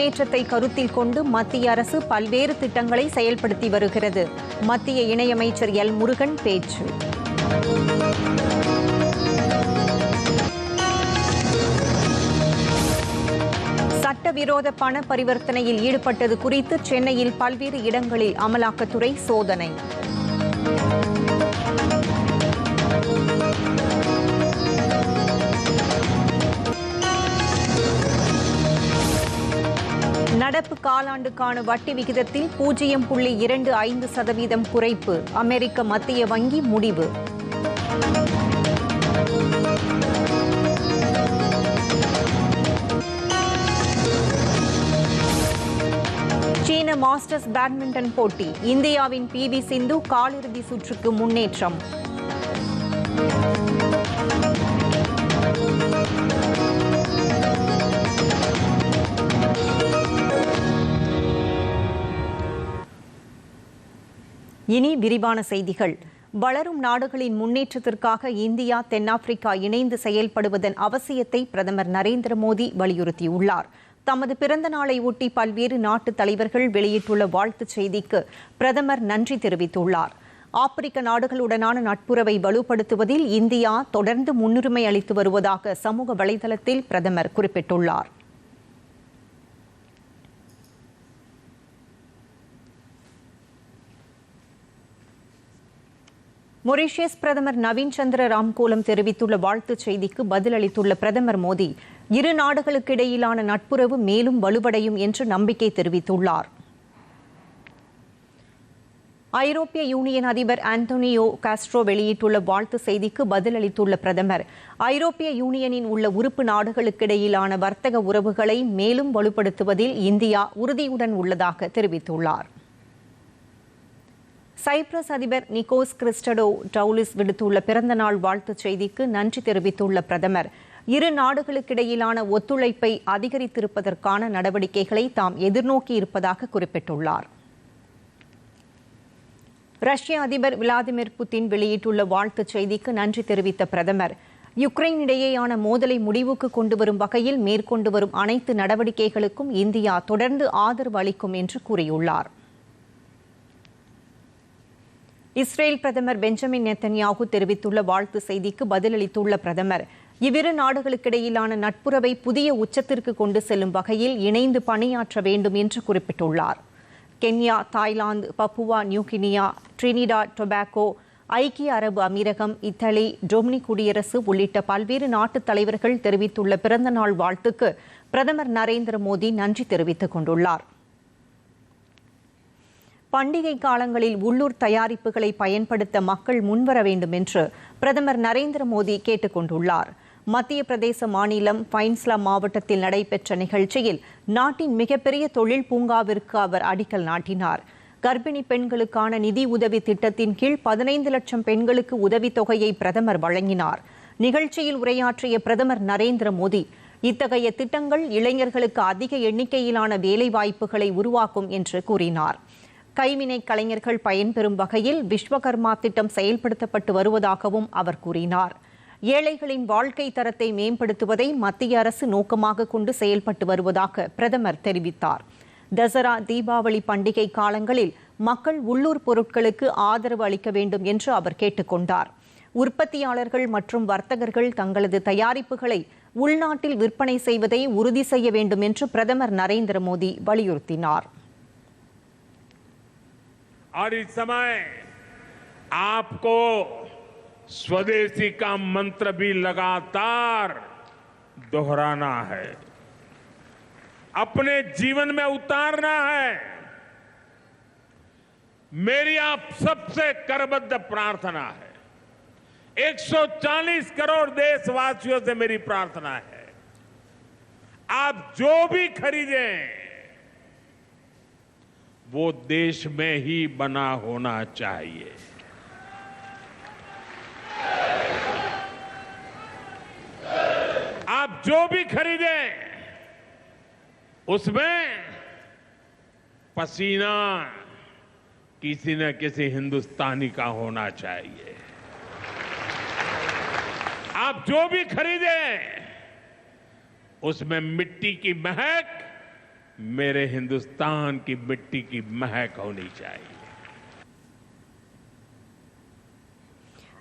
முன்னேற்றத்தை கருத்தில் கொண்டு மத்திய அரசு பல்வேறு திட்டங்களை செயல்படுத்தி வருகிறது. மத்திய இணையமைச்சர் எல். முருகன் பேச்சு. சட்டவிரோத பண பரிவர்த்தனையில் ஈடுபட்டது குறித்து சென்னையில் பல்வேறு இடங்களில் அமலாக்கத்துறை சோதனை. நடப்பு காலாண்டுக்கான வட்டி விகிதத்தில் பூஜ்ஜியம் புள்ளி இரண்டு ஐந்து சதவீதம் குறைப்பு. அமெரிக்க மத்திய வங்கி முடிவு. சீன மாஸ்டர்ஸ் பேட்மிண்டன் போட்டி. இந்தியாவின் பி வி சிந்து காலிறுதி சுற்றுக்கு முன்னேற்றம். இனி விரிவான செய்திகள். வளரும் நாடுகளின் முன்னேற்றத்திற்காக இந்தியா தென்னாப்பிரிக்கா இணைந்து செயல்படுவதன் அவசியத்தை பிரதமர் நரேந்திர மோடி வலியுறுத்தியுள்ளார். தமது பிறந்த நாளை ஒட்டி பல்வேறு நாட்டு தலைவர்கள் வெளியிட்டுள்ள வாழ்த்துச் செய்திக்கு பிரதமர் நன்றி தெரிவித்துள்ளார். ஆப்பிரிக்க நாடுகளுடனான நட்புறவை வலுப்படுத்துவதில் இந்தியா தொடர்ந்து முன்னுரிமை அளித்து வருவதாக சமூக வலைதளத்தில் பிரதமர் குறிப்பிட்டுள்ளார். மொரீஷியஸ் பிரதமர் நவீன் சந்திர ராம்கோலம் தெரிவித்துள்ள வாழ்த்துச் செய்திக்கு பதிலளித்துள்ள பிரதமர் மோடி இரு நாடுகளுக்கு இடையிலான நட்புறவு மேலும் வலுவடையும் என்று நம்பிக்கை தெரிவித்துள்ளார். ஐரோப்பிய யூனியன் அதிபர் ஆண்டோனியோ காஸ்ட்ரோ வெளியிட்டுள்ள வாழ்த்து செய்திக்கு பதிலளித்துள்ள பிரதமர் ஐரோப்பிய யூனியனின் உள்ள உறுப்பு நாடுகளுக்கிடையிலான வர்த்தக உறவுகளை மேலும் வலுப்படுத்துவதில் இந்தியா உறுதியுடன் உள்ளதாக தெரிவித்துள்ளார். சைப்ரஸ் அதிபர் நிக்கோஸ் கிறிஸ்டடோ டவுலிஸ் விடுத்துள்ள பிறந்தநாள் வாழ்த்துச் செய்திக்கு நன்றி தெரிவித்துள்ள பிரதமர். இரு நாடுகளுக்கிடையிலான ஒத்துழைப்பை அதிகரித்திருப்பதற்கான நடவடிக்கைகளை தாம் எதிர்நோக்கி இருப்பதாக குறிப்பிட்டுள்ளார். ரஷ்ய அதிபர் விளாடிமிர் புட்டின் வெளியிட்டுள்ள வாழ்த்துச் செய்திக்கு நன்றி தெரிவித்த பிரதமர் யுக்ரைன் இடையேயான மோதலை முடிவுக்கு கொண்டு வரும் வகையில் மேற்கொண்டு வரும் அனைத்து நடவடிக்கைகளுக்கும் இந்தியா தொடர்ந்து ஆதரவு அளிக்கும் என்று கூறியுள்ளார். இஸ்ரேல் பிரதமர் பெஞ்சமின் நெத்தன்யாகு தெரிவித்துள்ள வாழ்த்து செய்திக்கு பதிலளித்துள்ள பிரதமர் இவ்விரு நாடுகளுக்கிடையிலான நட்புறவை புதிய உச்சத்திற்கு கொண்டு செல்லும் வகையில் இணைந்து பணியாற்ற வேண்டும் என்று குறிப்பிட்டுள்ளார். Kenya Thailand Papua New Guinea Trinidad Tobago ஐக்கிய அரபு அமீரகம் இத்தாலி டொமினி குடியரசு உள்ளிட்ட பல்வேறு நாட்டு தலைவர்கள் தெரிவித்துள்ள பிறந்தநாள் வாழ்த்துக்கு பிரதமர் நரேந்திர மோடி நன்றி தெரிவித்துக் கொண்டுள்ளார். பண்டிகை காலங்களில் உள்ளூர் தயாரிப்புகளை பயன்படுத்த மக்கள் முன்வர வேண்டும் என்று பிரதமர் நரேந்திர மோடி கேட்டுக் கொண்டுள்ளார். மத்திய பிரதேச மாநிலம் பைன்ஸ்லா மாவட்டத்தில் நடைபெற்ற நிகழ்ச்சியில் நாட்டின் மிகப்பெரிய தொழில் பூங்காவிற்கு அவர் அடிக்கல் நாட்டினார். கர்ப்பிணி பெண்களுக்கான நிதி உதவி திட்டத்தின் கீழ் பதினைந்து லட்சம் பெண்களுக்கு உதவித்தொகையை பிரதமர் வழங்கினார். நிகழ்ச்சியில் உரையாற்றிய பிரதமர் நரேந்திர மோடி இத்தகைய திட்டங்கள் இளைஞர்களுக்கு அதிக எண்ணிக்கையிலான வேலைவாய்ப்புகளை உருவாக்கும் என்று கூறினார். கைவினை கலைஞர்கள் பயன்பெறும் வகையில் விஸ்வகர்மா திட்டம் செயல்படுத்தப்பட்டு வருவதாகவும் அவர் கூறினார். ஏழைகளின் வாழ்க்கை தரத்தை மேம்படுத்துவதை மத்திய அரசு நோக்கமாக கொண்டு செயல்பட்டு வருவதாக பிரதமர் தெரிவித்தார். தசரா தீபாவளி பண்டிகை காலங்களில் மக்கள் உள்ளூர் பொருட்களுக்கு ஆதரவு அளிக்க வேண்டும் என்று அவர் கேட்டுக்கொண்டார் உற்பத்தியாளர்கள் மற்றும் வர்த்தகர்கள் தங்களது தயாரிப்புகளை உள்நாட்டில் விற்பனை செய்வதை உறுதி செய்ய வேண்டும் என்று பிரதமர் நரேந்திர மோடி வலியுறுத்தினார். और इस समय आपको स्वदेशी का मंत्र भी लगातार दोहराना है। अपने जीवन में उतारना है। मेरी आप सबसे करबद्ध प्रार्थना है। 140 करोड़ देशवासियों से मेरी प्रार्थना है। आप जो भी खरीदें वो देश में ही बना होना चाहिए। आप जो भी खरीदें, उसमें पसीना किसी न किसी हिंदुस्तानी का होना चाहिए। आप जो भी खरीदें, उसमें मिट्टी की महक मेरे हिंदुस्तान की मिट्टी की महक होनी चाहिए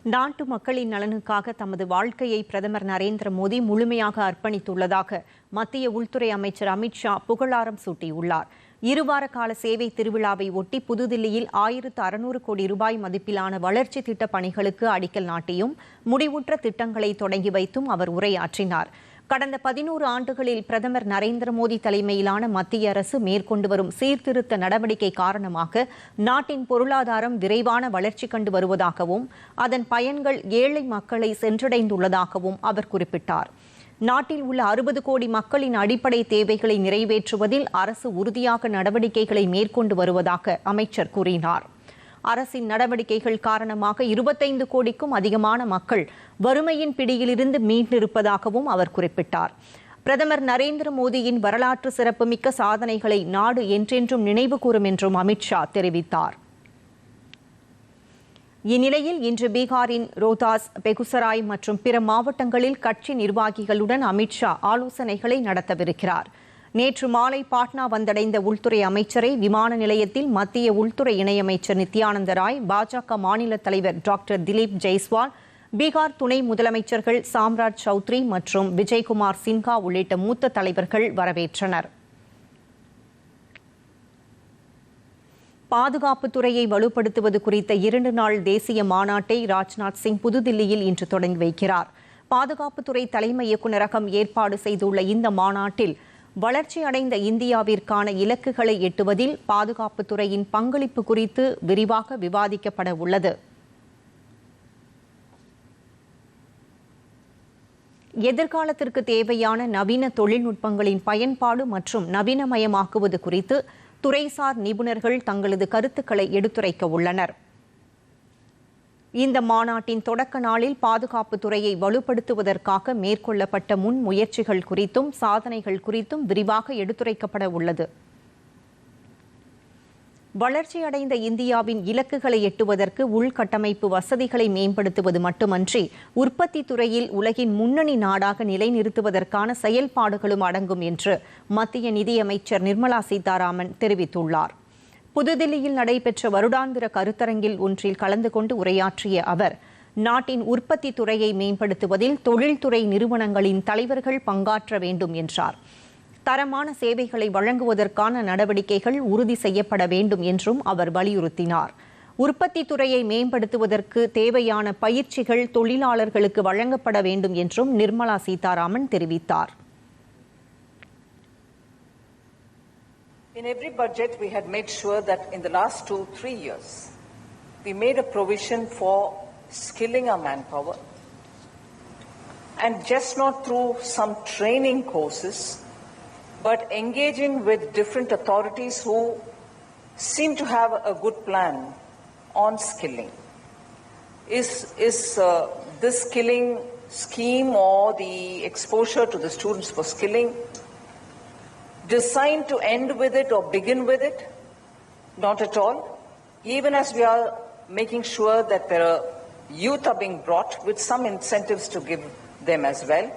நாட்டு மக்களின் நலனுக்காக தமது வாழ்க்கையை பிரதமர் நரேந்திர மோடி முழுமையாக அர்ப்பணித்துள்ளதாக மத்திய உள்துறை அமைச்சர் அமித்ஷா புகழாரம் சூட்டியுள்ளார் இருவார கால சேவை திருவிழாவை ஒட்டி புதுதில்லியில் ஆயிரத்து அறுநூறு கோடி ரூபாய் மதிப்பிலான வளர்ச்சி திட்டப் பணிகளுக்கு அடிக்கல் நாட்டியும் முடிவுற்ற திட்டங்களை தொடங்கி வைத்தும் அவர் உரையாற்றினார் கடந்த பதினோரு ஆண்டுகளில் பிரதமர் நரேந்திர மோடி தலைமையிலான மத்திய அரசு மேற்கொண்டு வரும் சீர்திருத்த நடவடிக்கை காரணமாக நாட்டின் பொருளாதாரம் விரைவான வளர்ச்சி கண்டு வருவதாகவும் அதன் பயன்கள் ஏழை மக்களை சென்றடைந்துள்ளதாகவும் அவர் குறிப்பிட்டார். நாட்டில் உள்ள அறுபது கோடி மக்களின் அடிப்படை தேவைகளை நிறைவேற்றுவதில் அரசு உறுதியாக நடவடிக்கைகளை மேற்கொண்டு வருவதாக அமைச்சர் கூறினார். அரசின் நடவடிக்கைகள் காரணமாக இருபத்தைந்து கோடிக்கும் அதிகமான மக்கள் வறுமையின் பிடியிலிருந்து மீண்டிருப்பதாகவும் அவர் குறிப்பிட்டார். பிரதமர் நரேந்திர மோடியின் வரலாற்று சிறப்புமிக்க சாதனைகளை நாடு என்றென்றும் நினைவு கூறும் என்றும் அமித்ஷா தெரிவித்தார். இந்நிலையில் இன்று பீகாரின் ரோதாஸ் பெகுசராய் மற்றும் பிற மாவட்டங்களில் கட்சி நிர்வாகிகளுடன் அமித்ஷா ஆலோசனைகளை நடத்தவிருக்கிறார். நேற்று மாலை பாட்னா வந்தடைந்த உள்துறை அமைச்சரை விமான நிலையத்தில் மத்திய உள்துறை இணையமைச்சர் நித்யானந்த ராய் பாஜக மாநில தலைவர் டாக்டர் திலீப் ஜெய்ஸ்வால் பீகார் துணை முதலமைச்சர்கள் சாம்ராஜ் சௌத்ரி மற்றும் விஜய்குமார் சின்ஹா உள்ளிட்ட மூத்த தலைவர்கள் வரவேற்றனர். பாதுகாப்புத்துறையை வலுப்படுத்துவது குறித்த இரண்டு நாள் தேசிய மாநாட்டை ராஜ்நாத் சிங் புதுதில்லியில் இன்று தொடங்கி வைக்கிறார். பாதுகாப்புத்துறை தலைமை இயக்குநரகம் ஏற்பாடு செய்துள்ள இந்த மாநாட்டில் வளர்ச்சி அடைந்த இந்தியாவிற்கான இலக்குகளை எட்டுவதில் பாதுகாப்புத்துறையின் பங்களிப்பு குறித்து விரிவாக விவாதிக்கப்பட உள்ளது. எதிர்காலத்திற்கு தேவையான நவீன தொழில்நுட்பங்களின் பயன்பாடு மற்றும் நவீனமயமாக்குவது குறித்து துறைசார் நிபுணர்கள் தங்களது கருத்துக்களை எடுத்துரைக்க உள்ளனர். இந்த மாநாட்டின் தொடக்க நாளில் பாதுகாப்பு துறையை வலுப்படுத்துவதற்காக மேற்கொள்ளப்பட்ட முன்முயற்சிகள் குறித்தும் சாதனைகள் குறித்தும் விரிவாக எடுத்துரைக்கப்பட உள்ளது. வளர்ச்சியடைந்த இந்தியாவின் இலக்குகளை எட்டுவதற்கு உள்கட்டமைப்பு வசதிகளை மேம்படுத்துவது மட்டுமன்றி உற்பத்தி துறையில் உலகின் முன்னணி நாடாக நிலைநிறுத்துவதற்கான செயல்பாடுகளும் அடங்கும் என்று மத்திய நிதியமைச்சர் நிர்மலா சீதாராமன் தெரிவித்துள்ளார். புதுதில்லியில் நடைபெற்ற வருடாந்திர கருத்தரங்கில் ஒன்றில் கலந்து கொண்டு உரையாற்றிய அவர் நாட்டின் உற்பத்தி துறையை மேம்படுத்துவதில் தொழில்துறை நிறுவனங்களின் தலைவர்கள் பங்காற்ற வேண்டும் என்றார். தரமான சேவைகளை வழங்குவதற்கான நடவடிக்கைகள் உறுதி செய்யப்பட வேண்டும் என்றும் அவர் வலியுறுத்தினார். உற்பத்தி துறையை மேம்படுத்துவதற்கு தேவையான பயிற்சிகள் தொழிலாளர்களுக்கு வழங்கப்பட வேண்டும் என்றும் நிர்மலா சீதாராமன் தெரிவித்தார். In every budget, we had made sure that in the last two, three years, we made a provision for skilling our manpower. And just not through some training courses, but engaging with different authorities who seem to have a good plan on skilling. Is, is uh, this skilling scheme or the exposure to the students for skilling designed to end with it or begin with it? Not at all. Even as we are making sure that there are youth are being brought with some incentives to give them as well.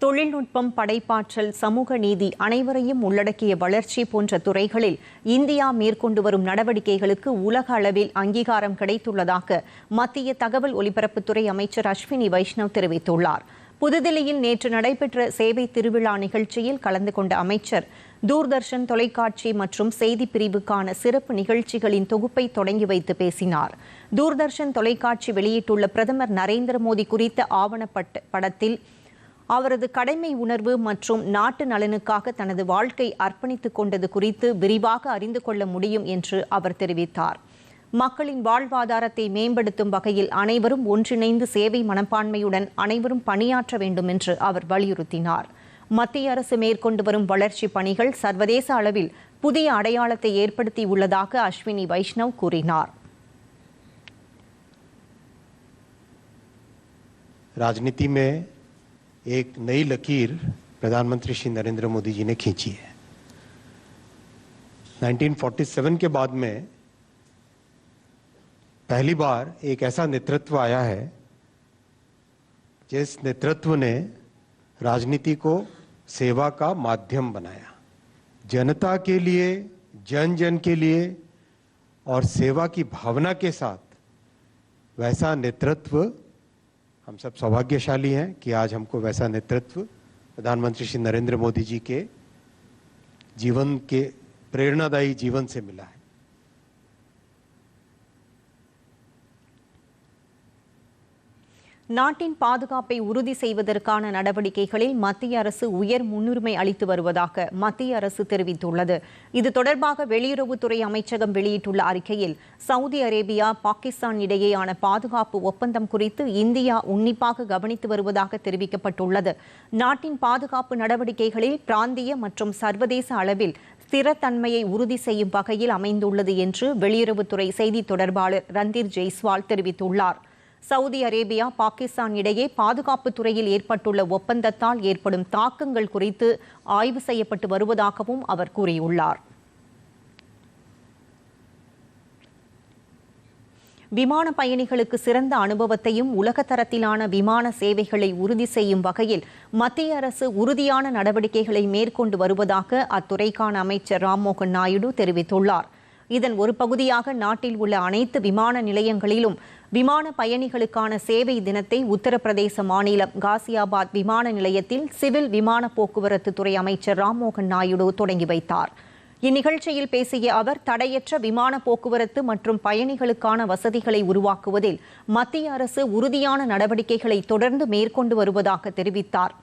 தொழில்நுட்பம் படைப்பாற்றல் சமூக நீதி அனைவரையும் உள்ளடக்கிய வளர்ச்சி போன்ற துறைகளில் India மேற்கொண்டு வரும் நடவடிக்கைகளுக்கு உலக அளவில் அங்கீகாரம் கிடைத்துள்ளதாக மத்திய தகவல் ஒலிபரப்புத்துறை அமைச்சர் அஸ்வினி வைஷ்ணவ் தெரிவித்துள்ளார் புதுதில்லியில் நேற்று நடைபெற்ற சேவை திருவிழா நிகழ்ச்சியில் கலந்து கொண்ட அமைச்சர் தூர்தர்ஷன் தொலைக்காட்சி மற்றும் செய்தி பிரிவுக்கான சிறப்பு நிகழ்ச்சிகளின் தொகுப்பை தொடங்கி வைத்து பேசினார். தூர்தர்ஷன் தொலைக்காட்சி வெளியிட்டுள்ள பிரதமர் நரேந்திர மோடி குறித்த ஆவணப்பட்ட படத்தில் அவரது கடமை உணர்வு மற்றும் நாட்டு நலனுக்காக தனது வாழ்க்கை அர்ப்பணித்துக் கொண்டது குறித்து விரிவாக அறிந்து கொள்ள முடியும் என்று அவர் தெரிவித்தார். மக்களின் வாழ்வாதாரத்தை மேம்படுத்தும் வகையில் அனைவரும் ஒன்றிணைந்து சேவை மனப்பான்மையுடன் அனைவரும் பணியாற்ற வேண்டும் என்று அவர் வலியுறுத்தினார் மத்திய அரசு மேற்கொண்டு வரும் வளர்ச்சி பணிகள் சர்வதேச அளவில் புதிய அடையாளத்தை ஏற்படுத்தியுள்ளதாக அஸ்வினி வைஷ்ணவ் கூறினார் राजनीति में एक नई लकीर प्रधानमंत्री श्री नरेंद्र मोदी जी ने खींची है 1947 के बाद में पहली बार एक ऐसा नेतृत्व आया है, जिस नेतृत्व ने राजनीति को सेवा का माध्यम बनाया। जनता के लिए जन जन के लिए और सेवा की भावना के साथ वैसा नेतृत्व हम सब सौभाग्यशाली हैं कि आज हमको वैसा नेतृत्व प्रधानमंत्री श्री नरेंद्र मोदी जी के जीवन के, प्रेरणादायी जीवन से मिला है। நாட்டின் பாதுகாப்பை உறுதி செய்வதற்கான நடவடிக்கைகளில் மத்திய அரசு உயர் முன்னுரிமை அளித்து வருவதாக மத்திய அரசு தெரிவித்துள்ளது. இது தொடர்பாக வெளியுறவுத்துறை அமைச்சகம் வெளியிட்டுள்ள அறிக்கையில் சவுதி அரேபியா பாகிஸ்தான் இடையேயான பாதுகாப்பு ஒப்பந்தம் குறித்து இந்தியா உன்னிப்பாக கவனித்து வருவதாக தெரிவிக்கப்பட்டுள்ளது. நாட்டின் பாதுகாப்பு நடவடிக்கைகளில் பிராந்திய மற்றும் சர்வதேச அளவில் ஸ்திரத்தன்மையை உறுதி செய்யும் வகையில் அமைந்துள்ளது என்று வெளியுறவுத்துறை செய்தி தொடர்பாளர் ரந்தீர் ஜெய்ஸ்வால் தெரிவித்துள்ளார். சவுதி அரேபியா பாகிஸ்தான் இடையே பாதுகாப்பு துறையில் ஏற்பட்டுள்ள ஒப்பந்தத்தால் ஏற்படும் தாக்கங்கள் குறித்து ஆய்வு செய்யப்பட்டு வருவதாகவும் அவர் கூறியுள்ளார். விமான பயணிகளுக்கு சிறந்த அனுபவத்தையும் உலகத்தரத்திலான விமான சேவைகளை உறுதி செய்யும் வகையில் மத்திய அரசு உறுதியான நடவடிக்கைகளை மேற்கொண்டு வருவதாக அத்துறைக்கான அமைச்சர் ராம்மோகன் நாயுடு தெரிவித்துள்ளார். இதன் ஒரு பகுதியாக நாட்டில் உள்ள அனைத்து விமான நிலையங்களிலும் விமான பயணிகளுக்கான சேவை தினத்தை உத்தரப்பிரதேச மாநிலம் காசியாபாத் விமான நிலையத்தில் சிவில் விமான போக்குவரத்து துறை அமைச்சர் ராம்மோகன் நாயுடு தொடங்கி வைத்தார். இந்நிகழ்ச்சியில் பேசிய அவர் தடையற்ற விமான போக்குவரத்து மற்றும் பயணிகளுக்கான வசதிகளை உருவாக்குவதில் மத்திய அரசு உறுதியான நடவடிக்கைகளை தொடர்ந்து மேற்கொண்டு வருவதாக தெரிவித்தார்.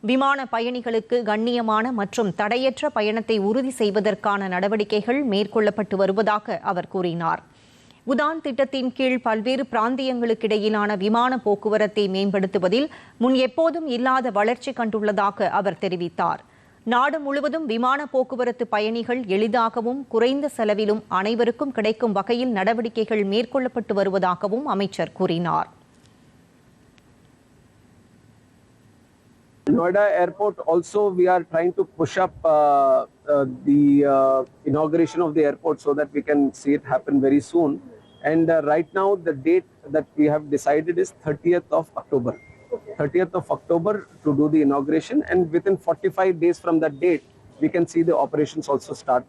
விமான பயணிகளுக்கு கண்ணியமான மற்றும் தடையற்ற பயணத்தை உறுதி செய்வதற்கான நடவடிக்கைகள் மேற்கொள்ளப்பட்டு வருவதாக அவர் கூறினார். உதான் திட்டத்தின் கீழ் பல்வேறு பிராந்தியங்களுக்கிடையிலான விமான போக்குவரத்தை மேம்படுத்துவதில் முன் எப்போதும் இல்லாத வளர்ச்சி கண்டுள்ளதாக அவர் தெரிவித்தார். நாடு முழுவதும் விமான போக்குவரத்து பயணிகள் எளிதாகவும் குறைந்த செலவிலும் அனைவருக்கும் கிடைக்கும் வகையில் நடவடிக்கைகள் மேற்கொள்ளப்பட்டு வருவதாகவும் அமைச்சர் கூறினார். Noida Airport also we are trying to push up uh, uh, the uh, inauguration of the airport so that we can see it happen very soon. And uh, right now the date that we have decided is 30th of October. 30th of October to do the inauguration and within 45 days from that date we can see the operations also start.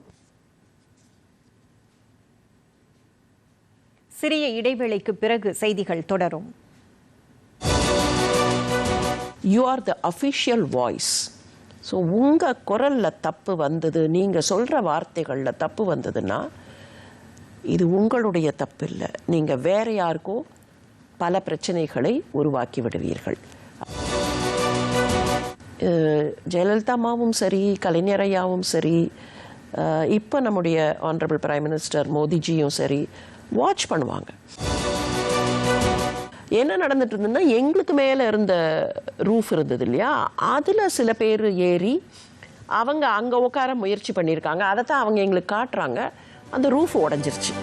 சிறிய இடைவேளைக்கு பிறகு செய்திகள் தொடரும் you are the official voice so உங்கள் குரலில் தப்பு வந்தது நீங்கள் சொல்கிற வார்த்தைகளில் தப்பு வந்ததுன்னா இது உங்களுடைய தப்பு இல்லை நீங்கள் வேற யாருக்கோ பல பிரச்சனைகளை உருவாக்கி விடுவீர்கள். ஜெயலலிதா அம்மாவும் சரி கலைஞர் ஐயாவும் சரி இப்போ நம்முடைய ஆனரபிள் பிரைம் மினிஸ்டர் மோடிஜியும் சரி வாட்ச் பண்ணுவாங்க. என்ன நடந்துட்டு இருந்ததுன்னா எங்களுக்கு மேலே இருந்த ரூஃப் இருந்தது இல்லையா? அதில் சில பேர் ஏறி அவங்க அங்கே உட்கார முயற்சி பண்ணியிருக்காங்க. அதை தான் அவங்க எங்களுக்கு காட்டுறாங்க. அந்த ரூஃப் உடஞ்சிருச்சு.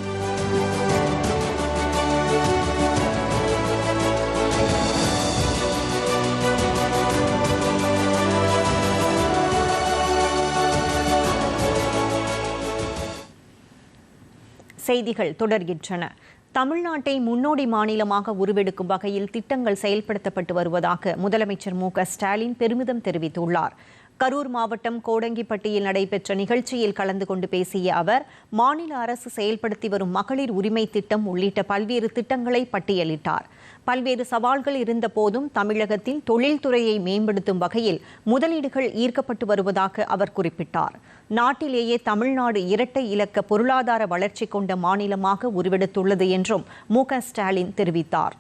செய்திகள் தொடர்கின்றன. தமிழ்நாட்டை முன்னோடி மாநிலமாக உருவெடுக்கும் வகையில் திட்டங்கள் செயல்படுத்தப்பட்டு வருவதாக முதலமைச்சர் மு க ஸ்டாலின் பெருமிதம் தெரிவித்துள்ளார். கரூர் மாவட்டம் கோடங்கிப்பட்டியில் நடைபெற்ற நிகழ்ச்சியில் கலந்து கொண்டு பேசிய அவர் மாநில அரசு செயல்படுத்தி வரும் மகளிர் உரிமை திட்டம் உள்ளிட்ட பல்வேறு திட்டங்களை பட்டியலிட்டார். பல்வேறு சவால்கள் இருந்தபோதும் தமிழகத்தில் தொழில்துறையை மேம்படுத்தும் வகையில் முதலீடுகள் ஈர்க்கப்பட்டு வருவதாக அவர் குறிப்பிட்டார். நாட்டிலேயே தமிழ்நாடு இரட்டை இலக்க பொருளாதார வளர்ச்சி கொண்ட மாநிலமாக உருவெடுத்துள்ளது என்றும் மு ஸ்டாலின் தெரிவித்தார்.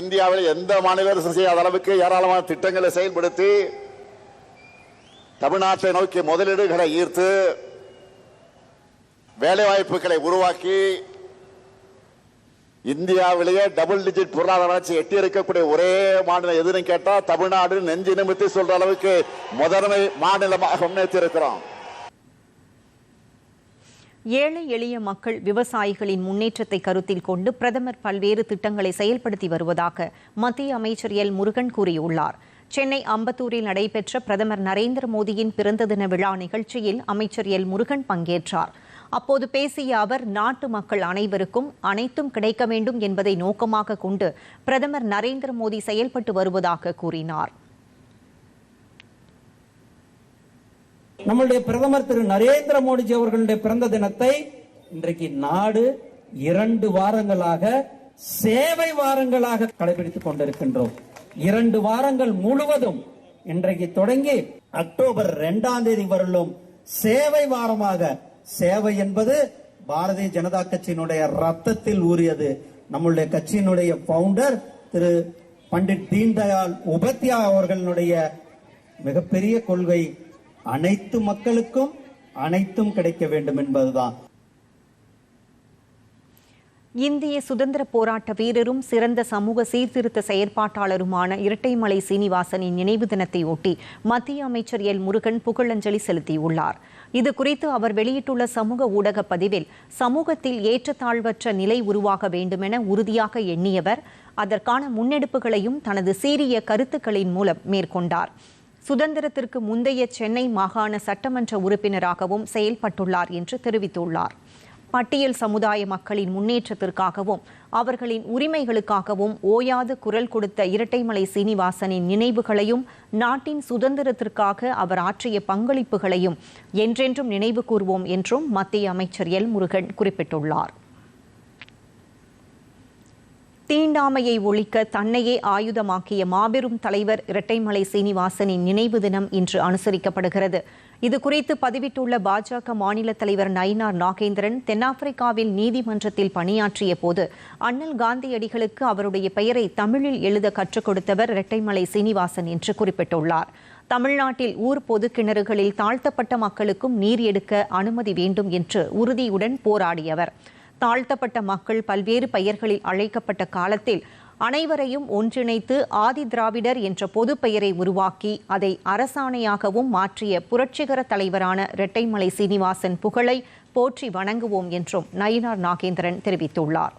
இந்தியாவில் எந்த மாநில அரசு செய்யாத அளவுக்கு ஏராளமான திட்டங்களை செயல்படுத்தி தமிழ்நாட்டை நோக்கி முதலீடுகளை ஈர்த்து வேலைவாய்ப்புகளை உருவாக்கி இந்தியாவிலேயே டபுள் டிஜிட் பொருளாதார வளர்ச்சி எட்டி இருக்கக்கூடிய ஒரே மாநிலம் எதுன்னு கேட்டால் தமிழ்நாடு நெஞ்சு நிமித்தி சொல்ற அளவுக்கு முதன்மை மாநிலமாக முன்னேற்றி இருக்கிறோம். ஏழை எளிய மக்கள் விவசாயிகளின் முன்னேற்றத்தை கருத்தில் கொண்டு பிரதமர் பல்வேறு திட்டங்களை செயல்படுத்தி வருவதாக மத்திய அமைச்சர் எல். முருகன் கூறியுள்ளார். சென்னை அம்பத்தூரில் நடைபெற்ற பிரதமர் நரேந்திர மோடியின் பிறந்த தின விழா நிகழ்ச்சியில் அமைச்சர் எல். முருகன் பங்கேற்றார். அப்போது பேசிய அவர் நாட்டு மக்கள் அனைவருக்கும் அனைத்தும் கிடைக்க வேண்டும் என்பதை நோக்கமாக கொண்டு பிரதமர் நரேந்திர மோடி செயல்பட்டு வருவதாக கூறினார். நம்மளுடைய பிரதமர் திரு நரேந்திர மோடிஜி அவர்களுடைய பிறந்த தினத்தை இன்றைக்கு நாடு இரண்டு வாரங்களாக சேவை வாரங்களாக கடைபிடித்துக் கொண்டிருக்கின்றோம். இரண்டு வாரங்கள் முழுவதும் இன்றைக்கு தொடங்கி அக்டோபர் இரண்டாம் தேதி வரலும் சேவை வாரமாக சேவை என்பது பாரதிய ஜனதா கட்சியினுடைய ரத்தத்தில் ஊறியது. நம்முடைய கட்சியினுடைய பவுண்டர் திரு பண்டிட் தீன்தயாள் உபத்யா அவர்களுடைய மிகப்பெரிய கொள்கை அனைத்து மக்களுக்கும் அனைத்தும் கிடைக்க வேண்டும் என்பதுதான். இந்திய சுதந்திர போராட்ட வீரரும் சிறந்த சமூக சீர்திருத்த செயற்பாட்டாளருமான இரட்டைமலை சீனிவாசனின் நினைவு தினத்தை ஒட்டி மத்திய அமைச்சர் எல். முருகன் புகழஞ்சலி செலுத்தியுள்ளார். இது குறித்து அவர் வெளியிட்டுள்ள சமூக ஊடக பதிவில் சமூகத்தில் ஏற்றத்தாழ்வற்ற நிலை உருவாக வேண்டுமென உறுதியாக எண்ணியவர் அதற்கான முன்னெடுப்புகளையும் தனது சீரிய கருத்துக்களின் மூலம் மேற்கொண்டார். சுதந்திரத்திற்கு முந்தைய சென்னை மாகாண சட்டமன்ற உறுப்பினராகவும் செயல்பட்டுள்ளார் என்று தெரிவித்துள்ளார். பட்டியல் சமுதாய மக்களின் முன்னேற்றத்திற்காகவும் அவர்களின் உரிமைகளுக்காகவும் ஓயாது குரல் கொடுத்த இரட்டைமலை சீனிவாசனின் நினைவுகளையும் நாட்டின் சுதந்திரத்திற்காக அவர் ஆற்றிய பங்களிப்புகளையும் என்றென்றும் நினைவு கூர்வோம் என்றும் மத்திய அமைச்சர் எல் முருகன் குறிப்பிட்டுள்ளார். தீண்டாமையை ஒழிக்க தன்னையே ஆயுதமாக்கிய மாபெரும் தலைவர் இரட்டைமலை சீனிவாசனின் நினைவு தினம் இன்று அனுசரிக்கப்படுகிறது. இது குறித்து பதிவிட்டுள்ள பாஜக மாநில தலைவர் நயினார் நாகேந்திரன் தென்னாப்பிரிக்காவில் நீதிமன்றத்தில் பணியாற்றிய போது அண்ணல் காந்தியடிகளுக்கு அவருடைய பெயரை தமிழில் எழுத கற்றுக் கொடுத்தவர் இரட்டைமலை சீனிவாசன் என்று குறிப்பிட்டுள்ளார். தமிழ்நாட்டில் ஊர் பொது கிணறுகளில் தாழ்த்தப்பட்ட மக்களுக்கும் நீர் எடுக்க அனுமதி வேண்டும் என்று உறுதியுடன் போராடியவர். தாழ்த்தப்பட்ட மக்கள் பல்வேறு பெயர்களில் அழைக்கப்பட்ட காலத்தில் அனைவரையும் ஒன்றிணைத்து ஆதி திராவிடர் என்ற பொது பெயரை உருவாக்கி அதை அரசாணையாகவும் மாற்றிய புரட்சிகர தலைவரான இரட்டைமலை சீனிவாசன் புகழை போற்றி வணங்குவோம் என்றும் நயினார் நாகேந்திரன் தெரிவித்துள்ளார்.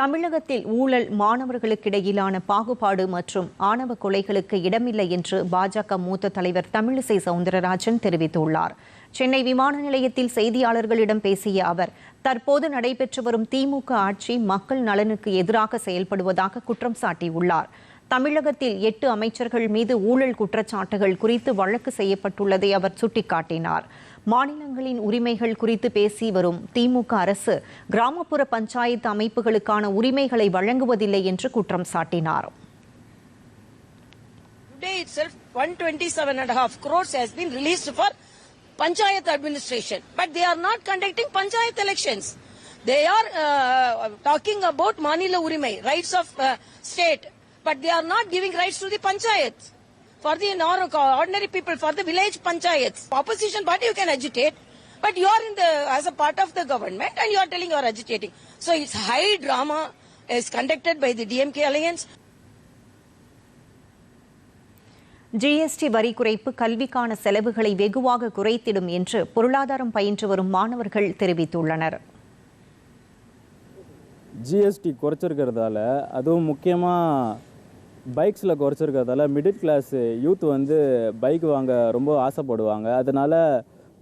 தமிழகத்தில் ஊழல் மாணவர்களுக்கிடையிலான பாகுபாடு மற்றும் ஆணவ கொலைகளுக்கு இடமில்லை என்று பாஜக மூத்த தலைவர் தமிழிசை சவுந்தரராஜன் தெரிவித்துள்ளார். சென்னை விமான நிலையத்தில் செய்தியாளர்களிடம் பேசிய அவர் தற்போது நடைபெற்று வரும் திமுக ஆட்சி மக்கள் நலனுக்கு எதிராக செயல்படுவதாக குற்றம் சாட்டியுள்ளார். தமிழகத்தில் எட்டு அமைச்சர்கள் மீது ஊழல் குற்றச்சாட்டுகள் குறித்து வழக்கு செய்யப்பட்டுள்ளதை அவர் சுட்டிக்காட்டினார். மாநிலங்களின் உரிமைகள் குறித்து பேசி வரும் திமுக அரசு கிராமப்புற பஞ்சாயத்து அமைப்புகளுக்கான உரிமைகளை வழங்குவதில்லை என்று குற்றம் சாட்டினார் Today itself, 127.5 crores has been released for panchayat administration, but they are not conducting panchayat elections. They are uh, talking about Manila Urimai, rights of uh, state, but they are not giving rights to the panchayats. For the ordinary people, for the village panchayats. Opposition party you can agitate, but you are in the, as a part of the government and you are telling you are agitating. So it's high drama is conducted by the DMK alliance. GST வரி குறைப்பு கல்விக்கான செலவுகளை வெகுவாக குறைத்திடும் என்று பொருளாதாரம் பயின்று வரும் மாணவர்கள் தெரிவித்துள்ளனர் ஜிஎஸ்டி குறைச்சிருக்கிறதால அதுவும் முக்கியமாக பைக்ஸில் குறைச்சிருக்கிறதால மிடில் கிளாஸ் யூத் வந்து பைக் வாங்க ரொம்ப ஆசைப்படுவாங்க. அதனால்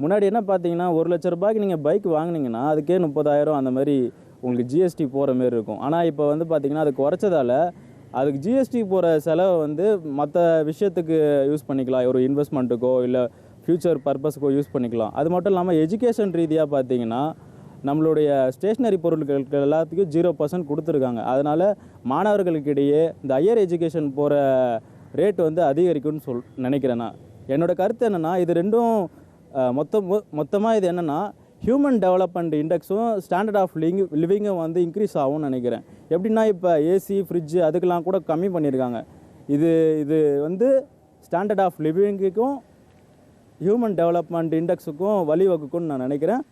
முன்னாடி என்ன பார்த்தீங்கன்னா ஒரு லட்ச ரூபாய்க்கு நீங்கள் பைக் வாங்குனீங்கன்னா அதுக்கே முப்பதாயிரம் அந்த மாதிரி உங்களுக்கு ஜிஎஸ்டி போகிற மாரி இருக்கும். ஆனால் இப்போ வந்து பார்த்திங்கன்னா அது குறைச்சதால அதுக்கு ஜிஎஸ்டி போகிற செலவை வந்து மற்ற விஷயத்துக்கு யூஸ் பண்ணிக்கலாம். ஒரு இன்வெஸ்ட்மெண்ட்டுக்கோ இல்லை ஃப்யூச்சர் பர்பஸ்க்கோ யூஸ் பண்ணிக்கலாம். அது மட்டும் இல்லாமல் எஜுகேஷன் ரீதியாக பார்த்தீங்கன்னா நம்மளுடைய ஸ்டேஷ்னரி பொருட்களுக்கு எல்லாத்துக்கும் ஜீரோ பர்சன்ட் கொடுத்துருக்காங்க. அதனால் மாணவர்களுக்கிடையே இந்த ஹையர் எஜுகேஷன் போகிற ரேட் வந்து அதிகரிக்கும்னு சொல் நினைக்கிறேன் நான். என்னோடய கருத்து என்னென்னா இது ரெண்டும் மொத்தம் மொத்தமாக இது என்னென்னா ஹியூமன் டெவலப்மெண்ட் இண்டெக்ஸும் ஸ்டாண்டர்ட் ஆஃப் லிங் லிவிங்கும் வந்து இன்க்ரீஸ் ஆகும்னு நினைக்கிறேன். எப்படின்னா இப்போ ஏசி ஃப்ரிட்ஜு அதுக்கெலாம் கூட கம்மி பண்ணியிருக்காங்க. இது இது வந்து ஸ்டாண்டர்ட் ஆஃப் லிவிங்குக்கும் ஹியூமன் டெவலப்மெண்ட் இண்டெக்ஸுக்கும் வழிவகுக்கும்னு நான் நினைக்கிறேன்.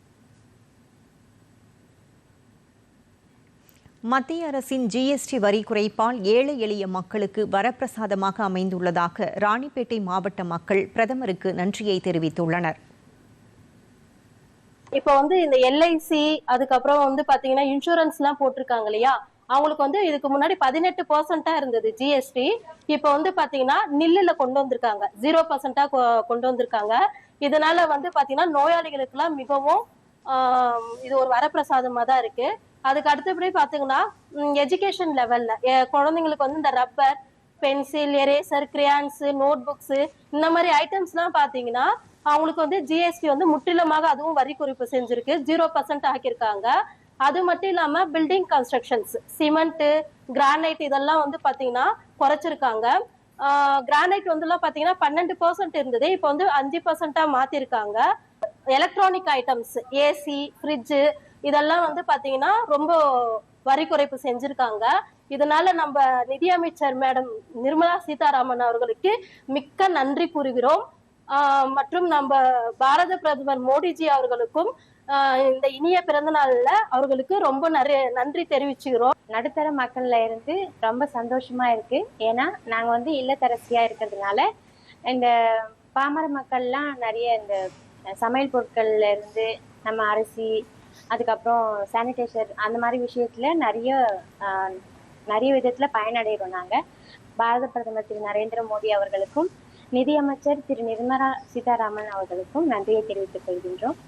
மத்திய அரசின் ஜிஎஸ்டி வரி குறைப்பால் ஏழை எளிய மக்களுக்கு வரப்பிரசாதமாக அமைந்துள்ளதாக ராணிப்பேட்டை மாவட்ட மக்கள் பிரதமருக்கு நன்றியை தெரிவித்துள்ளனர். இப்போ வந்து இந்த எல்ஐசி அதுக்கப்புறம் வந்து பாத்தீங்கன்னா இன்சூரன்ஸ் எல்லாம் போட்டிருக்காங்க இல்லையா? அவங்களுக்கு வந்து இதுக்கு முன்னாடி பதினெட்டு பர்சன்டா இருந்தது ஜிஎஸ்டி இப்போ வந்து பாத்தீங்கன்னா நில்லுல கொண்டு வந்திருக்காங்க. ஜீரோ பர்சன்டா கொண்டு வந்திருக்காங்க. இதனால வந்து பாத்தீங்கன்னா நோயாளிகளுக்கு எல்லாம் மிகவும் இது ஒரு வரப்பிரசாதமா தான் இருக்கு. அதுக்கு அடுத்தபடி பாத்தீங்கன்னா எஜுகேஷன் லெவல்ல குழந்தைங்களுக்கு வந்து இந்த rubber pencil eraser crayons note books இந்த மாதிரி ஐட்டம்ஸ் எல்லாம் பாத்தீங்கன்னா அவங்களுக்கு வந்து ஜிஎஸ்டி வந்து முற்றிலுமாக அதுவும் வரி குறிப்பு செஞ்சிருக்கு. ஜீரோ பர்சன்ட் ஆக்கியிருக்காங்க. அது மட்டும் இல்லாம பில்டிங் கன்ஸ்ட்ரக்ஷன்ஸ் சிமெண்ட் கிரானைட் இதெல்லாம் வந்து பாத்தீங்கன்னா குறைச்சிருக்காங்க. கிரானைட் வந்து எல்லாம் பாத்தீங்கன்னா பன்னெண்டு பர்சன்ட் இருந்தது. இப்போ வந்து அஞ்சு பர்சன்டா மாத்திருக்காங்க. எலக்ட்ரானிக் ஐட்டம்ஸ் ஏசி ஃப்ரிட்ஜு இதெல்லாம் வந்து பாத்தீங்கன்னா ரொம்ப வரி குறைப்பு செஞ்சிருக்காங்க. இதனால நம்ம நிதியமைச்சர் மேடம் நிர்மலா சீதாராமன் அவர்களுக்கு மிக்க நன்றி கூறுகிறோம். ஆஹ் மற்றும் நம்ம பாரத பிரதமர் மோடிஜி அவர்களுக்கும் ஆஹ் இந்த இனிய பிறந்த நாள்ல அவர்களுக்கு ரொம்ப நிறைய நன்றி தெரிவிச்சுக்கிறோம். நடுத்தர மக்கள்ல இருந்து ரொம்ப சந்தோஷமா இருக்கு. ஏன்னா நாங்க வந்து இல்லத்தரசியா இருக்கிறதுனால இந்த பாமர மக்கள்லாம் நிறைய இந்த சமையல் பொருட்கள்ல இருந்து நம்ம அரிசி அதுக்கப்புறம் சானிடைசர் அந்த மாதிரி விஷயத்துல நிறைய நிறைய விதத்துல பயனடைகிறோம் நாங்க. பாரத பிரதமர் திரு நரேந்திர மோடி அவர்களுக்கும் நிதியமைச்சர் திரு நிர்மலா சீதாராமன் அவர்களுக்கும் நன்றியை தெரிவித்துக் கொள்கின்றோம்.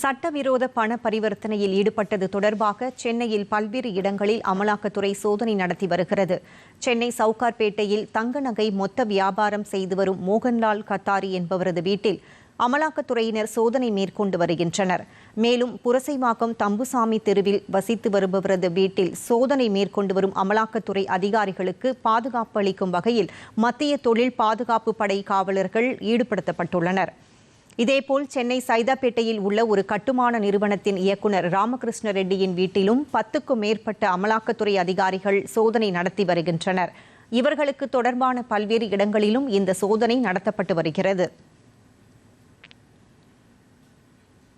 சட்டவிரோத பண பரிவர்த்தனையில் ஈடுபட்டது தொடர்பாக சென்னையில் பல்வேறு இடங்களில் அமலாக்கத்துறை சோதனை நடத்தி வருகிறது. சென்னை சவுகார்பேட்டையில் தங்க நகை மொத்த வியாபாரம் செய்து வரும் மோகன்லால் கத்தாரி என்பவரது வீட்டில் அமலாக்கத்துறையினர் சோதனை மேற்கொண்டு வருகின்றனர். மேலும் புரசைவாக்கம் தம்புசாமி தெருவில் வசித்து வருபவரது வீட்டில் சோதனை மேற்கொண்டு வரும் அமலாக்கத்துறை அதிகாரிகளுக்கு பாதுகாப்பு அளிக்கும் வகையில் மத்திய தொழில் பாதுகாப்பு படை காவலர்கள் ஈடுபடுத்தப்பட்டுள்ளனர். இதேபோல் சென்னை சைதாப்பேட்டையில் உள்ள ஒரு கட்டுமான நிறுவனத்தின் இயக்குனர் ராமகிருஷ்ண ரெட்டியின் வீட்டிலும் பத்துக்கும் மேற்பட்ட அமலாக்கத்துறை அதிகாரிகள் சோதனை நடத்தி வருகின்றனர். இவர்களுக்கு தொடர்பான பல்வேறு இடங்களிலும் இந்த சோதனை நடத்தப்பட்டு வருகிறது.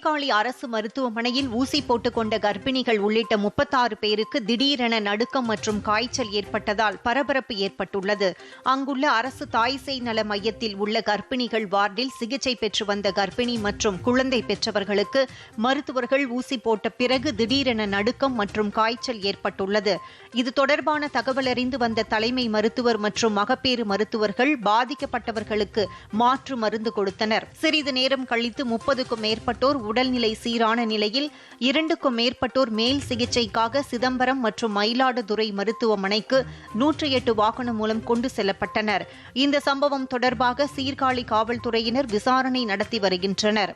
சீர்காழி அரசு மருத்துவமனையில் ஊசி போட்டுக்கொண்ட கர்ப்பிணிகள் உள்ளிட்ட முப்பத்தாறு பேருக்கு திடீரென நடுக்கம் மற்றும் காய்ச்சல் ஏற்பட்டதால் பரபரப்பு ஏற்பட்டுள்ளது. அங்குள்ள அரசு தாய் நல மையத்தில் உள்ள கர்ப்பிணிகள் வார்டில் சிகிச்சை பெற்று வந்த கர்ப்பிணி மற்றும் குழந்தை பெற்றவர்களுக்கு மருத்துவர்கள் ஊசி போட்ட பிறகு திடீரென நடுக்கம் மற்றும் காய்ச்சல் ஏற்பட்டுள்ளது. இது தொடர்பான தகவல் அறிந்து வந்த தலைமை மருத்துவர் மற்றும் மகப்பேறு மருத்துவர்கள் பாதிக்கப்பட்டவர்களுக்கு மாற்று மருந்து கொடுத்தனர். சிறிது நேரம் கழித்து முப்பதுக்கும் மேற்பட்டோர் உடல்நிலை சீரான நிலையில் இரண்டுக்கும் மேற்பட்டோர் மேல் சிகிச்சைக்காக சிதம்பரம் மற்றும் மயிலாடுதுறை மருத்துவமனைக்கு நூற்றி எட்டு வாகனம் மூலம் கொண்டு செல்லப்பட்டனர். இந்த சம்பவம் தொடர்பாக சீர்காழி காவல்துறையினர் விசாரணை நடத்தி வருகின்றனர்.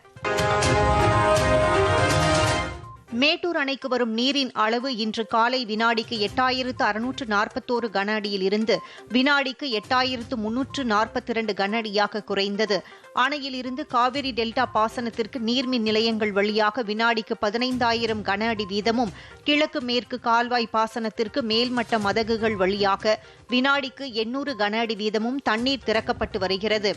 மேட்டூர் அணைக்கு வரும் நீரின் அளவு இன்று காலை வினாடிக்கு எட்டாயிரத்து அறுநூற்று நாற்பத்தோரு கன அடியில் இருந்து வினாடிக்கு எட்டாயிரத்து முன்னூற்று நாற்பத்தி இரண்டு கன அடியாக குறைந்தது. அணையில் இருந்து காவிரி டெல்டா பாசனத்திற்கு நீர்மின் நிலையங்கள் வழியாக வினாடிக்கு பதினைந்தாயிரம் கன அடி வீதமும் கிழக்கு மேற்கு கால்வாய் பாசனத்திற்கு மேல்மட்ட மதகுகள் வழியாக வினாடிக்கு எண்ணூறு கன அடி வீதமும் தண்ணீர் திறக்கப்பட்டு வருகிறது.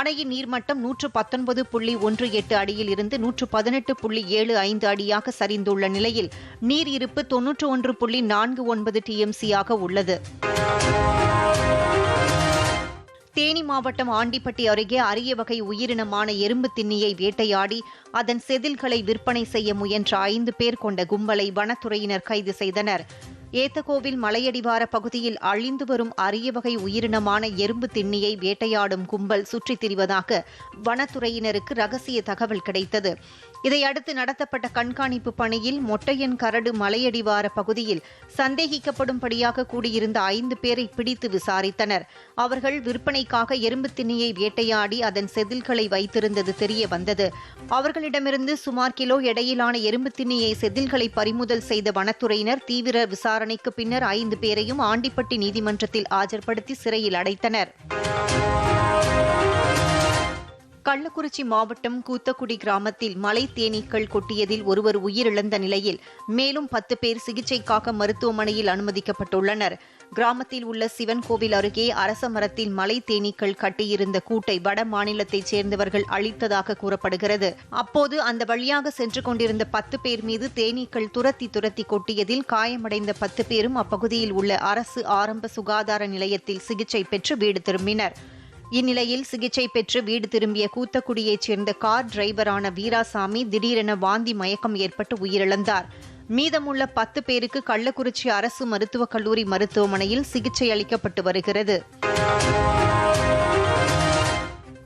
அணையின் நீர்மட்டம் நூற்று பத்தொன்பது புள்ளி ஒன்று எட்டு அடியில் இருந்து நூற்று பதினெட்டு புள்ளி ஏழு ஐந்து அடியாக சரிந்துள்ள நிலையில் நீர் இருப்பு தொன்னூற்று ஒன்று புள்ளி நான்கு ஒன்பது டிஎம்சியாக உள்ளது. தேனி மாவட்டம் ஆண்டிப்பட்டி அருகே அரிய வகை உயிரினமான எறும்பு திண்ணியை வேட்டையாடி அதன் செதில்களை விற்பனை செய்ய முயன்ற ஐந்து பேர் கொண்ட கும்பலை வனத்துறையினர் கைது செய்தனர். ஏத்தகோவில் மலையடிவார பகுதியில் அழிந்து வரும் அரிய வகை உயிரினமான எறும்பு திண்ணியை வேட்டையாடும் கும்பல் சுற்றித் திரிவதாக வனத்துறையினருக்கு ரகசிய தகவல் கிடைத்தது. இதையடுத்து நடத்தப்பட்ட கண்காணிப்பு பணியில் மொட்டையன் கரடு மலையடிவார பகுதியில் சந்தேகிக்கப்படும்படியாக கூடியிருந்த ஐந்து பேரை பிடித்து விசாரித்தனர். அவர்கள் விற்பனைக்காக எறும்பு திண்ணியை வேட்டையாடி அதன் செதில்களை வைத்திருந்தது தெரிய வந்தது. அவர்களிடமிருந்து சுமார் கிலோ எடையிலான எறும்பு திண்ணியை செதில்களை பறிமுதல் செய்த வனத்துறையினர் தீவிர விசாரணைக்கு பின்னர் ஐந்து பேரையும் ஆண்டிப்பட்டி நீதிமன்றத்தில் ஆஜர்படுத்தி சிறையில் அடைத்தனர். கள்ளக்குறிச்சி மாவட்டம் கூத்தக்குடி கிராமத்தில் மலை தேனீக்கள் கொட்டியதில் ஒருவர் உயிரிழந்த நிலையில் மேலும் பத்து பேர் சிகிச்சைக்காக மருத்துவமனையில் அனுமதிக்கப்பட்டுள்ளனர். கிராமத்தில் உள்ள சிவன் கோவில் அருகே அரச மரத்தில் மலை தேனீக்கள் கட்டியிருந்த கூட்டை வட மாநிலத்தைச் சேர்ந்தவர்கள் அழித்ததாக கூறப்படுகிறது. அப்போது அந்த வழியாக சென்று கொண்டிருந்த பத்து பேர் மீது தேனீக்கள் துரத்தி துரத்தி கொட்டியதில் காயமடைந்த பத்து பேரும் அப்பகுதியில் உள்ள அரசு ஆரம்ப சுகாதார நிலையத்தில் சிகிச்சை பெற்று வீடு திரும்பினர். இந்நிலையில் சிகிச்சை பெற்று வீடு திரும்பிய கூத்தக்குடியைச் சேர்ந்த கார் டிரைவரான வீராசாமி திடீரென வாந்தி மயக்கம் ஏற்பட்டு உயிரிழந்தார். மீதமுள்ள பத்து பேருக்கு கள்ளக்குறிச்சி அரசு மருத்துவக் கல்லூரி மருத்துவமனையில் சிகிச்சை அளிக்கப்பட்டு வருகிறது.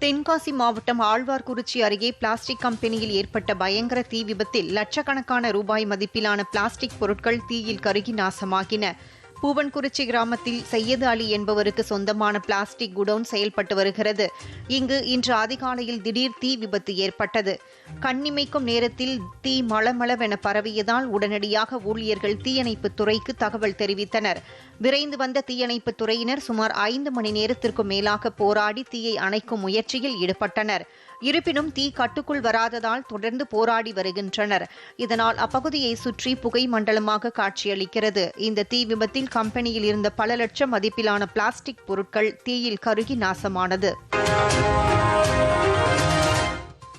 தென்காசி மாவட்டம் ஆழ்வார்குறிச்சி அருகே பிளாஸ்டிக் கம்பெனியில் ஏற்பட்ட பயங்கர தீ விபத்தில் லட்சக்கணக்கான ரூபாய் மதிப்பிலான பிளாஸ்டிக் பொருட்கள் தீயில் கருகி நாசமாகின. பூவன்குறிச்சி கிராமத்தில் சையது அலி என்பவருக்கு சொந்தமான பிளாஸ்டிக் குடோன் செயல்பட்டு வருகிறது. இங்கு இன்று அதிகாலையில் திடீர் தீ விபத்து ஏற்பட்டது. கண்ணிமைக்கும் நேரத்தில் தீ மளமளவென பரவியதால் உடனடியாக ஊழியர்கள் தீயணைப்பு துறைக்கு தகவல் தெரிவித்தனர். விரைந்து வந்த தீயணைப்பு துறையினர் சுமார் ஐந்து மணி நேரத்திற்கும் மேலாக போராடி தீயை அணைக்கும் முயற்சியில் ஈடுபட்டனர். இருப்பினும் தீ கட்டுக்குள் வராததால் தொடர்ந்து போராடி வருகின்றனர். இதனால் அப்பகுதியை சுற்றி புகை மண்டலமாக காட்சியளிக்கிறது. இந்த தீ விபத்தில் கம்பெனியில் இருந்த பல லட்சம் மதிப்பிலான பிளாஸ்டிக் பொருட்கள் தீயில் கருகி நாசமானது.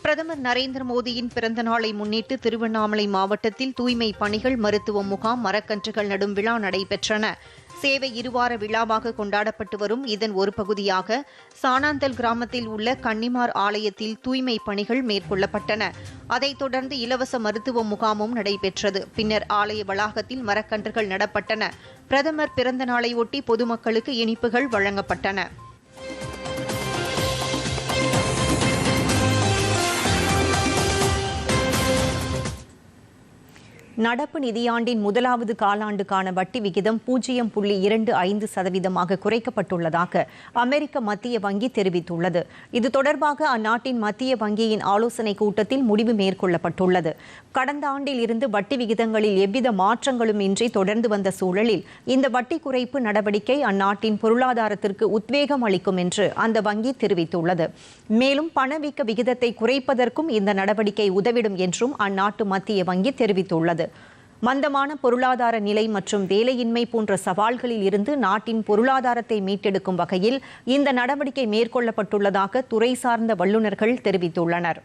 பிரதமர் நரேந்திர மோடியின் பிறந்த நாளை முன்னிட்டு திருவண்ணாமலை மாவட்டத்தில் தூய்மை பணிகள் மருத்துவ முகாம் மரக்கன்றுகள் நடும் விழா நடைபெற்றன. சேவை இருவார விழாவாக கொண்டாடப்பட்டு வரும் இதன் ஒரு பகுதியாக சானாந்தல் கிராமத்தில் உள்ள கன்னிமார் ஆலயத்தில் தூய்மை பணிகள் மேற்கொள்ளப்பட்டன. அதைத் தொடர்ந்து இலவச மருத்துவ முகாமும் நடைபெற்றது. பின்னர் ஆலய வளாகத்தில் மரக்கன்றுகள் நடப்பட்டன. பிரதமர் பிறந்த நாளையொட்டி பொதுமக்களுக்கு இனிப்புகள் வழங்கப்பட்டன. நடப்பு நிதியாண்டின் முதலாவது காலாண்டுக்கான வட்டி விகிதம் பூஜ்ஜியம் புள்ளி இரண்டு ஐந்து சதவீதமாக குறைக்கப்பட்டுள்ளதாக அமெரிக்க மத்திய வங்கி தெரிவித்துள்ளது. இது தொடர்பாக அந்நாட்டின் மத்திய வங்கியின் ஆலோசனைக் கூட்டத்தில் முடிவு மேற்கொள்ளப்பட்டுள்ளது. கடந்த ஆண்டில் இருந்து வட்டி விகிதங்களில் எவ்வித மாற்றங்களும் இன்றி தொடர்ந்து வந்த சூழலில் இந்த வட்டி குறைப்பு நடவடிக்கை அந்நாட்டின் பொருளாதாரத்திற்கு உத்வேகம் அளிக்கும் என்று அந்த வங்கி தெரிவித்துள்ளது. மேலும் பணவீக்க விகிதத்தை குறைப்பதற்கும் இந்த நடவடிக்கை உதவிடும் என்றும் அந்நாட்டு மத்திய வங்கி தெரிவித்துள்ளது. மந்தமான பொருளாதார நிலை மற்றும் வேலையின்மை போன்ற சவால்களில் இருந்து நாட்டின் பொருளாதாரத்தை மீட்டெடுக்கும் வகையில் இந்த நடவடிக்கை மேற்கொள்ளப்பட்டுள்ளதாக துறை சார்ந்த வல்லுநர்கள் தெரிவித்துள்ளனர்.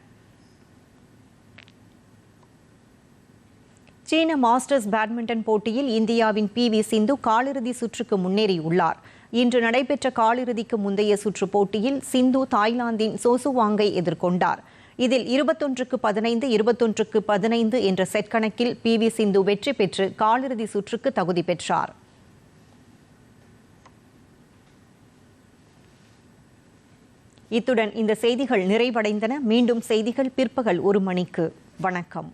சீன மாஸ்டர்ஸ் பேட்மிண்டன் போட்டியில் இந்தியாவின் பி வி சிந்து காலிறுதி சுற்றுக்கு முன்னேறியுள்ளார். இன்று நடைபெற்ற காலிறுதிக்கு முந்தைய சுற்று போட்டியில் சிந்து தாய்லாந்தின் சோசுவாங்கை எதிர்கொண்டார். இதில் இருபத்தொன்றுக்கு பதினைந்து இருபத்தொன்றுக்கு பதினைந்து என்ற செட் கணக்கில் பி வி சிந்து வெற்றி பெற்று காலிறுதி சுற்றுக்கு தகுதி பெற்றார். இத்துடன் இந்த செய்திகள் நிறைவடைந்தன. மீண்டும் செய்திகள் பிற்பகல் ஒரு மணிக்கு. வணக்கம்.